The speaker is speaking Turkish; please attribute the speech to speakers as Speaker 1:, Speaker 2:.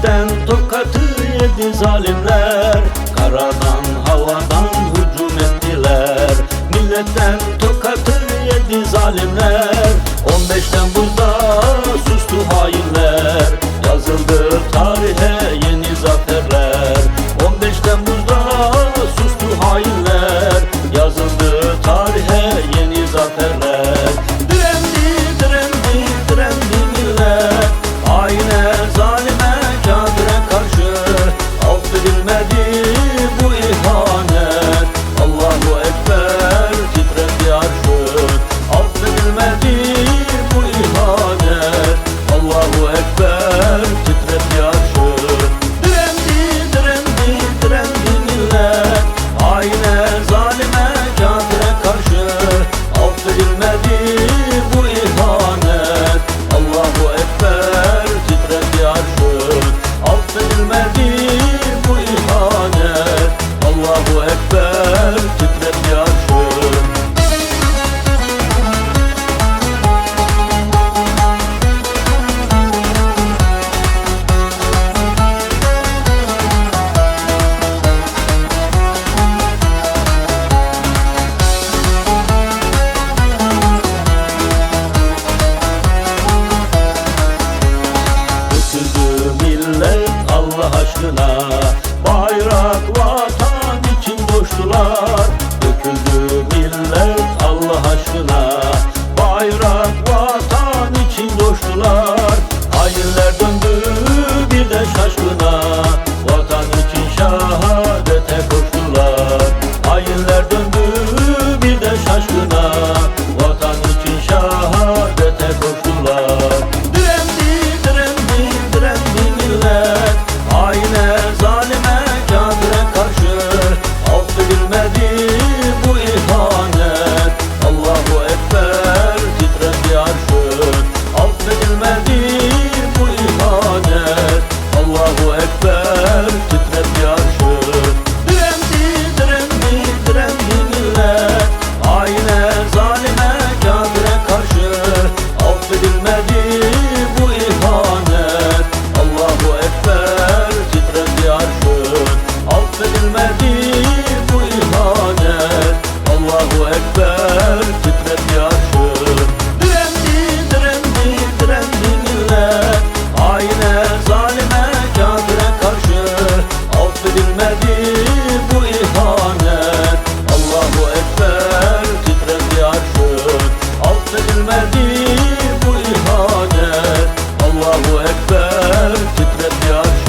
Speaker 1: gökten tokatı yedi zalimler Karadan havadan hücum ettiler. Milletten tokatı yedi zalimler 15 Temmuz'da sustu hainler. Yazıldı tarihe yeni zafer bilmedi koştular Bayrak vatan için koştular Döküldü millet Allah aşkına. Bayrak vatan için koştular Hayırlar döndü bir de şaşkına. Vatan için şahadete koştular Hayırlar döndü bir de şaşkına. Rehber titrep yar